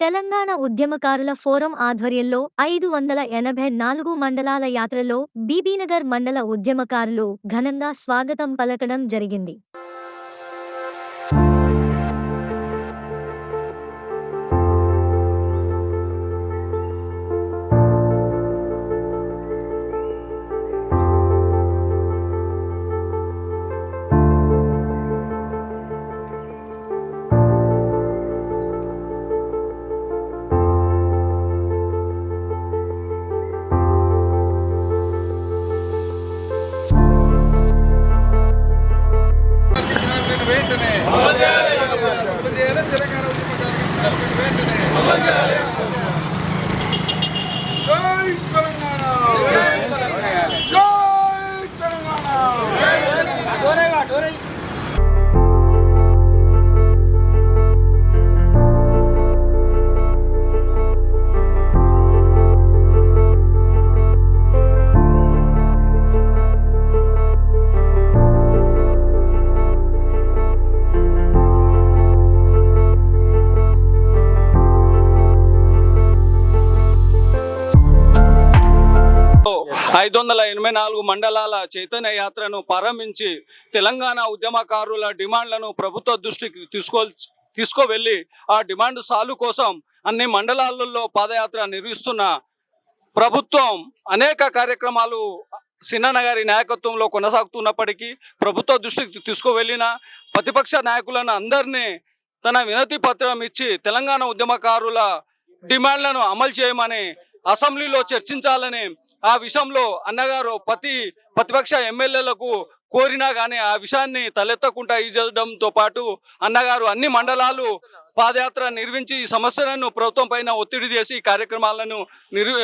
తెలంగాణ ఉద్యమకారుల ఫోరం ఆధ్వర్యంలో ఐదు వందల ఎనభై నాలుగు మండలాల యాత్రలో బీబీనగర్ మండల ఉద్యమకారులు ఘనంగా స్వాగతం పలకడం జరిగింది. ఐదు వందల ఎనభై నాలుగు మండలాల చైతన్య యాత్రను ప్రారంభించి తెలంగాణ ఉద్యమకారుల డిమాండ్లను ప్రభుత్వ దృష్టికి తీసుకో తీసుకువెళ్ళి ఆ డిమాండ్ సాల్వ్ కోసం అన్ని మండలాలలో పాదయాత్ర నిర్వహిస్తున్న ప్రభుత్వం అనేక కార్యక్రమాలు సిన్నన్న గారి నాయకత్వంలో కొనసాగుతున్నప్పటికీ ప్రభుత్వ దృష్టికి తీసుకువెళ్ళిన ప్రతిపక్ష నాయకులను అందరినీ తన వినతి పత్రం ఇచ్చి తెలంగాణ ఉద్యమకారుల డిమాండ్లను అమలు చేయమని అసెంబ్లీలో చర్చించాలని ఆ విషయంలో అన్నగారు ప్రతి ప్రతిపక్ష ఎమ్మెల్యేలకు కోరినా కానీ ఆ విషయాన్ని తలెత్తకుండా ఇవ్వడంతో పాటు అన్నగారు అన్ని మండలాలు పాదయాత్ర నిర్వహించి ఈ సమస్యలను ప్రభుత్వం పైన ఒత్తిడి చేసి కార్యక్రమాలను నిర్వ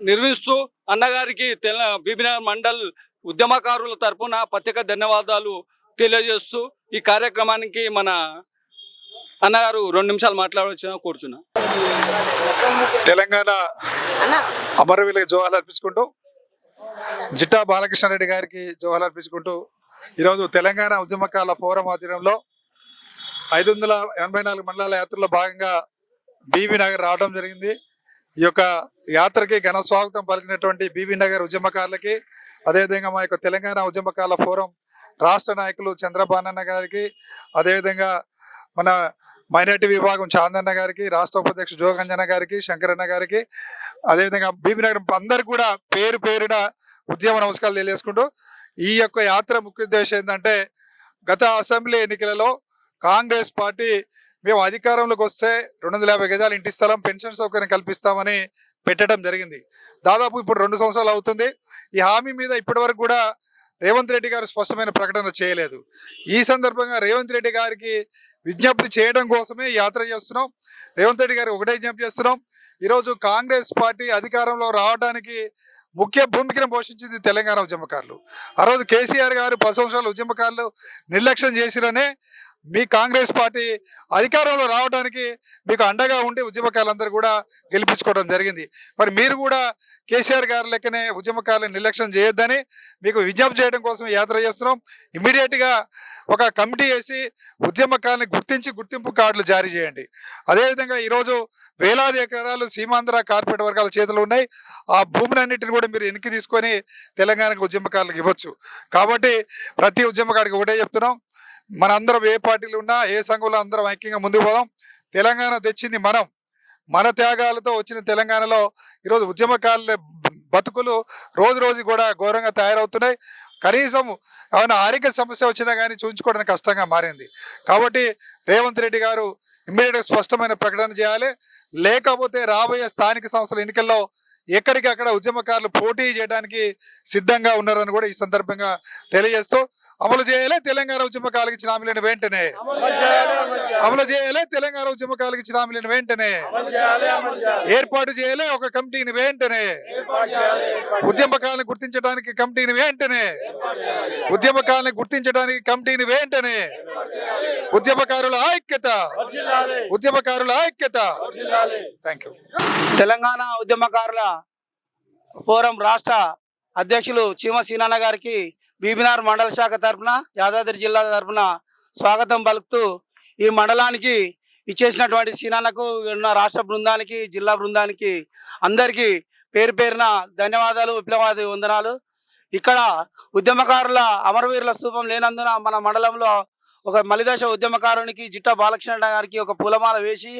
నిర్వహిస్తూ అన్నగారికి తెల బీబీనగర్ మండల్ ఉద్యమకారుల తరపున ప్రత్యేక ధన్యవాదాలు తెలియజేస్తూ ఈ కార్యక్రమానికి మన అన్నగారు రెండు నిమిషాలు మాట్లాడవచ్చిన కూర్చున్నా? తెలంగాణ అమరవీరులకు జోహాలు అర్పించుకుంటూ జిట్టా బాలకృష్ణారెడ్డి గారికి జోహాలు అర్పించుకుంటూ ఈరోజు తెలంగాణ ఉద్యమకాల ఫోరం ఆధ్వర్యంలో ఐదు వందల ఎనభై నాలుగు మండలాల యాత్రలో భాగంగా బీబీ నగర్ రావడం జరిగింది. ఈ యొక్క యాత్రకి ఘన స్వాగతం పలికినటువంటి బీబీ నగర్ ఉద్యమకారులకి అదేవిధంగా మా యొక్క తెలంగాణ ఉద్యమకాల ఫోరం రాష్ట్ర నాయకులు చంద్రబానన్న గారికి అదేవిధంగా మన మైనార్టీ విభాగం చాందన్న గారికి రాష్ట్ర ఉపాధ్యక్షుడు జోగంజన గారికి శంకరన్న గారికి అదేవిధంగా బీబీ నగరం అందరికి కూడా పేరు పేరున ఉద్యమ నమస్కారాలు తెలియజేసుకుంటూ ఈ యొక్క యాత్ర ముఖ్య ఉద్దేశం ఏంటంటే గత అసెంబ్లీ ఎన్నికలలో కాంగ్రెస్ పార్టీ మేము అధికారంలోకి వస్తే రెండు వందల యాభై గజాలు ఇంటి స్థలం పెన్షన్ సౌకర్యం కల్పిస్తామని పెట్టడం జరిగింది. దాదాపు ఇప్పుడు రెండు సంవత్సరాలు అవుతుంది. ఈ హామీ మీద ఇప్పటివరకు కూడా రేవంత్ రెడ్డి గారు స్పష్టమైన ప్రకటన చేయలేదు. ఈ సందర్భంగా రేవంత్ రెడ్డి గారికి విజ్ఞప్తి చేయడం కోసమే యాత్ర చేస్తున్నాం. రేవంత్ రెడ్డి గారికి ఒకటే విజ్ఞప్తి చేస్తున్నాం. ఈరోజు కాంగ్రెస్ పార్టీ అధికారంలో రావడానికి ముఖ్య భూమికను పోషించింది తెలంగాణ ఉద్యమకారులు. ఆ రోజు కేసీఆర్ గారు పది సంవత్సరాల ఉద్యమకారులు నిర్లక్ష్యం చేసిరనే మీ కాంగ్రెస్ పార్టీ అధికారంలో రావడానికి మీకు అండగా ఉండి ఉద్యమకారులందరూ కూడా గెలిపించుకోవడం జరిగింది. మరి మీరు కూడా కేసీఆర్ గారి లెక్కనే ఉద్యమకారులను నిర్లక్ష్యం చేయొద్దని మీకు విజ్ఞప్తి చేయడం కోసం యాత్ర చేస్తున్నాం. ఇమీడియట్గా ఒక కమిటీ వేసి ఉద్యమకారుని గుర్తించి గుర్తింపు కార్డులు జారీ చేయండి. అదేవిధంగా ఈరోజు వేలాది ఎకరాలు సీమాంధ్ర కార్పొరేట్ వర్గాల చేతులు ఉన్నాయి. ఆ భూములన్నిటిని కూడా మీరు వెనక్కి తీసుకొని తెలంగాణకు ఉద్యమకారులకు ఇవ్వచ్చు. కాబట్టి ప్రతి ఉద్యమకారుడికి ఒకటే చెప్తున్నాం. మనందరం ఏ పార్టీలు ఉన్నా ఏ సంఘంలో అందరం ఐక్యంగా ముందుకు పోదాం. తెలంగాణ తెచ్చింది మనం. మన త్యాగాలతో వచ్చిన తెలంగాణలో ఈరోజు ఉద్యమకారుల బతుకులు రోజు రోజు కూడా ఘోరంగా తయారవుతున్నాయి. కనీసం ఏమైనా ఆరోగ్య సమస్య వచ్చినా కానీ చూపించుకోవడానికి కష్టంగా మారింది. కాబట్టి రేవంత్ రెడ్డి గారు ఇమ్మీడియట్గా స్పష్టమైన ప్రకటన చేయాలి. లేకపోతే రాబోయే స్థానిక సంస్థల ఎన్నికల్లో ఎక్కడికక్కడ ఉద్యమకారులు పోటీ చేయడానికి సిద్ధంగా ఉన్నారని కూడా ఈ సందర్భంగా తెలియజేస్తూ అమలు చేయాలి తెలంగాణ ఉద్యమకాలకు ఇచ్చిన హామీలను వెంటనే. అమలు చేయాలి తెలంగాణ ఉద్యమకాలకు ఇచ్చిన హామీలను వెంటనే. ఏర్పాటు చేయాలి ఒక కమిటీని వెంటనే. ఉద్యమకాలను గుర్తించడానికి కమిటీని వెంటనే. ఉద్యమకాలను గుర్తించడానికి కమిటీని వెంటనే. ఉద్యమకారుల ఐక్యత. ఉద్యమకారుల ఐక్యత. థ్యాంక్ యూ తెలంగాణ ఉద్యమకారుల ఫోరం రాష్ట్ర అధ్యక్షులు చీమ సీనాన్న గారికి బీబీనార్ మండల శాఖ తరపున యాదాద్రి జిల్లా తరపున స్వాగతం పలుకుతూ ఈ మండలానికి ఇచ్చేసినటువంటి సీనాన్నకు ఉన్న రాష్ట్ర బృందానికి జిల్లా బృందానికి అందరికీ పేరు పేరున ధన్యవాదాలు విప్లవాది వందనాలు. ఇక్కడ ఉద్యమకారుల అమరవీరుల స్థూపం లేనందున మన మండలంలో ఒక మలిదశ ఉద్యమకారునికి జిట్ట బాలకృష్ణ గారికి ఒక పూలమాల వేసి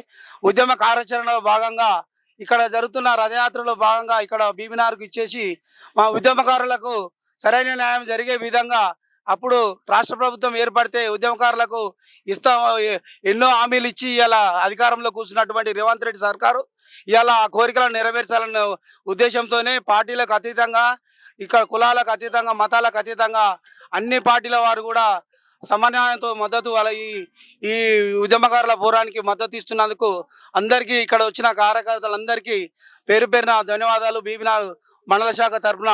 ఉద్యమ కార్యాచరణలో భాగంగా ఇక్కడ జరుగుతున్న రథయాత్రలో భాగంగా ఇక్కడ బీబీనార్కు ఇచ్చేసి మా ఉద్యమకారులకు సరైన న్యాయం జరిగే విధంగా అప్పుడు రాష్ట్ర ప్రభుత్వం ఏర్పడితే ఉద్యమకారులకు ఇస్తా ఎన్నో హామీలు ఇచ్చి ఇలా అధికారంలో కూర్చున్నటువంటి రేవంత్ రెడ్డి సర్కారు ఇలా ఆ కోరికలను నెరవేర్చాలన్న ఉద్దేశంతోనే పార్టీలకు అతీతంగా ఇక్కడ కులాలకు అతీతంగా మతాలకు అతీతంగా అన్ని పార్టీల వారు కూడా సమన్వయంతో మద్దతు వాళ్ళ ఈ ఈ ఉద్యమకారుల పోరానికి మద్దతు ఇస్తున్నందుకు అందరికీ ఇక్కడ వచ్చిన కార్యకర్తలందరికీ పేరు పేరున ధన్యవాదాలు బీబినాలు మండల శాఖ తరఫున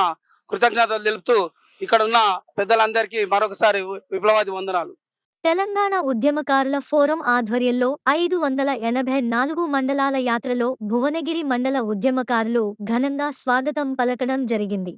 కృతజ్ఞతలు తెలుపుతూ ఇక్కడ ఉన్న పెద్దలందరికీ మరొకసారి విప్లవాది వందనాలు. తెలంగాణ ఉద్యమకారుల ఫోరం ఆధ్వర్యంలో ఐదు వందల ఎనభై నాలుగు మండలాల యాత్రలో భువనగిరి మండల ఉద్యమకారులు ఘనంగా స్వాగతం పలకడం జరిగింది.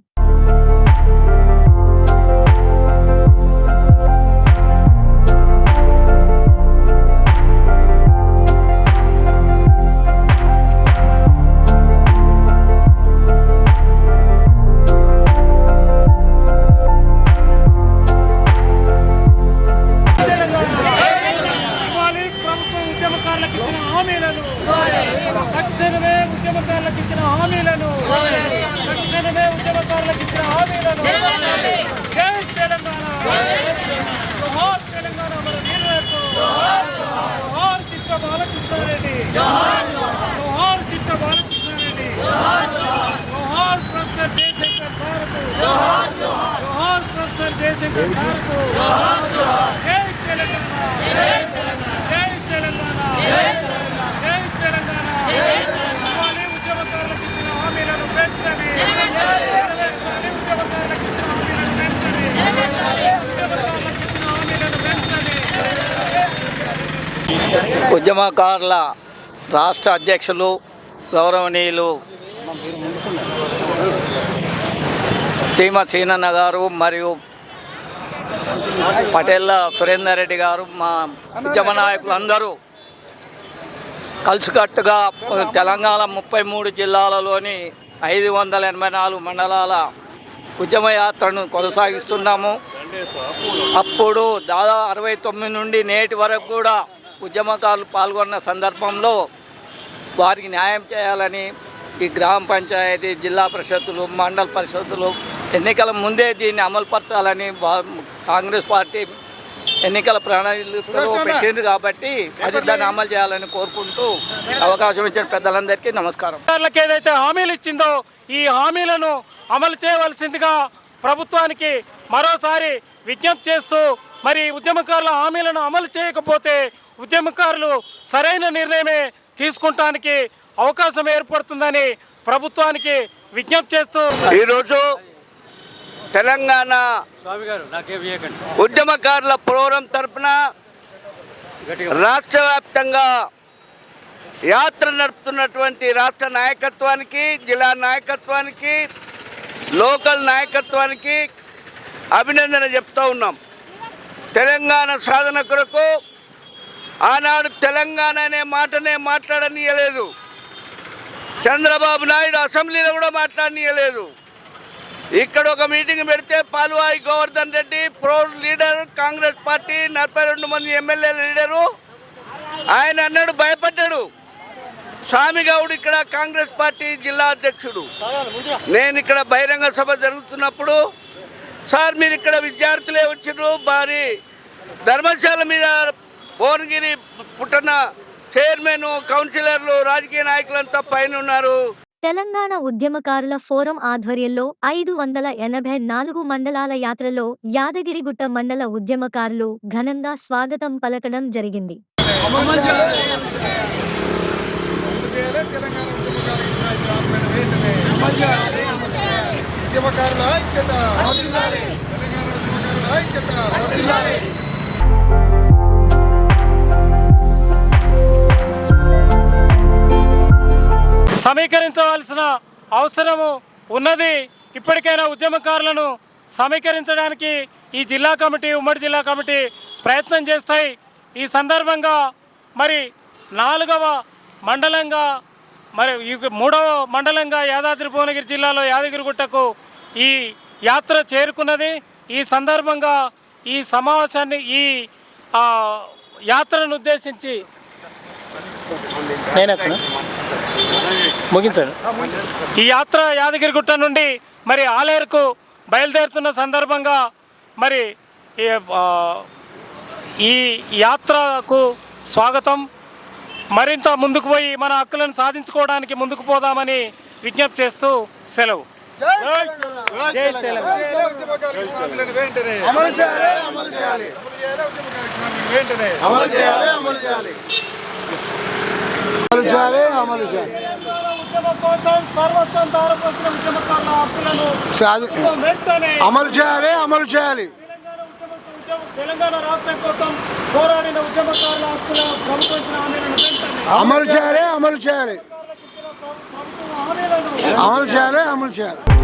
జయశంకర్ సార్కు జై తెలంగాణ జై తెలంగాణ జై తెలంగాణ ఉద్యమకారులకు ఇచ్చిన హామీలను వెంటనే నెరవేర్చాలి ఉద్యమకారులకు ఇచ్చిన హామీలను ఉద్యమకారులకు ఇచ్చిన హామీలను ఉద్యమకారుల రాష్ట్ర అధ్యక్షులు గౌరవనీయులు సీమ సీనన్న గారు మరియు పటేల్ సురేందర్ రెడ్డి గారు మా ఉద్యమ నాయకులు అందరూ కలిసికట్టుగా తెలంగాణ ముప్పై మూడు జిల్లాలలోని ఐదు వందల ఎనభై నాలుగు మండలాల ఉద్యమ యాత్రను కొనసాగిస్తున్నాము. అప్పుడు దాదాపు అరవై తొమ్మిది నుండి నేటి వరకు కూడా ఉద్యమకారులు పాల్గొన్న సందర్భంలో వారికి న్యాయం చేయాలని ఈ గ్రామ పంచాయతీ జిల్లా పరిషత్తులు మండల పరిషత్తులు ఎన్నికల ముందే దీన్ని అమలుపరచాలని కాంగ్రెస్ పార్టీ ఎన్నికల ప్రణాళికలో పెట్టింది కాబట్టి అది దాన్ని అమలు చేయాలని కోరుకుంటూ అవకాశం ఇచ్చిన పెద్దలందరికీ నమస్కారం. ఏదైతే హామీలు ఇచ్చిందో ఈ హామీలను అమలు చేయవలసిందిగా ప్రభుత్వానికి మరోసారి విజ్ఞప్తి చేస్తూ మరి ఉద్యమకారుల హామీలను అమలు చేయకపోతే ఉద్యమకారులు సరైన నిర్ణయమే తీసుకుంటానికి అవకాశం ఏర్పడుతుందని ప్రభుత్వానికి విజ్ఞప్తి చేస్తూ ఈరోజు తెలంగాణ ఉద్యమకారుల ప్రోగ్రాం తరపున రాష్ట్ర వ్యాప్తంగా యాత్ర నడుపుతున్నటువంటి రాష్ట్ర నాయకత్వానికి జిల్లా నాయకత్వానికి లోకల్ నాయకత్వానికి అభినందన చెప్తా ఉన్నాం. తెలంగాణ సాధన కొరకు ఆనాడు తెలంగాణ అనే మాటనే మాట్లాడనీయలేదు. చంద్రబాబు నాయుడు అసెంబ్లీలో కూడా మాట్లాడనీయలేదు. ఇక్కడ ఒక మీటింగ్ పెడితే Paluvai Govardhan Reddy proud leader Congress party నలభై రెండు మంది ఎమ్మెల్యే లీడరు. ఆయన అన్నాడు భయపడ్డాడు. స్వామిగౌడ్ ఇక్కడ కాంగ్రెస్ పార్టీ జిల్లా అధ్యక్షుడు. నేను ఇక్కడ బహిరంగ సభ జరుగుతున్నప్పుడు సార్ మీరు ఇక్కడ విద్యార్థులే వచ్చిండ్రు భారీ ధర్మశాల మీద భువనగిరి పుట్టిన చైర్మన్ కౌన్సిలర్లు రాజకీయ నాయకులంతా పైన ఉన్నారు. తెలంగాణ ఉద్యమకారుల ఫోరం ఆధ్వర్యంలో ఐదు వందల ఎనభై నాలుగు మండలాల యాత్రలో యాదగిరిగుట్ట మండల ఉద్యమకారులు ఘనంగా స్వాగతం పలకడం జరిగింది. ఉద్యమకారుల ఐక్యత. తెలంగాణ ఉద్యమకారుల ఐక్యత. సమీకరించవలసిన అవసరము ఉన్నది ఇప్పటికైనా ఉద్యమకారులను సమీకరించడానికి ఈ జిల్లా కమిటీ ఉమ్మడి జిల్లా కమిటీ ప్రయత్నం చేస్తాయి. ఈ సందర్భంగా మరి నాలుగవ మండలంగా మరి ఈ మూడవ మండలంగా యాదాద్రి భువనగిరి జిల్లాలో యాదగిరిగుట్టకు ఈ యాత్ర చేరుకున్నది. ఈ సందర్భంగా ఈ సమావేశాన్ని ఈ యాత్రను ఉద్దేశించి నేను ముగించండి. ఈ యాత్ర యాదగిరిగుట్ట నుండి మరి ఆలేరుకు బయలుదేరుతున్న సందర్భంగా మరి ఈ, యాత్రకు స్వాగతం. మరింత ముందుకు పోయి మన హక్కులను సాధించుకోవడానికి ముందుకు పోదామని విజ్ఞప్తి చేస్తూ సెలవు. జై తెలంగాణ. ఉంచాలి చేయాలి అమలు చేయాలి అమలు చేయాలి అమలు చేయాలి. అమలు చేయాలి అమలు చేయాలి. అమలు చేయాలి అమలు చేయాలి.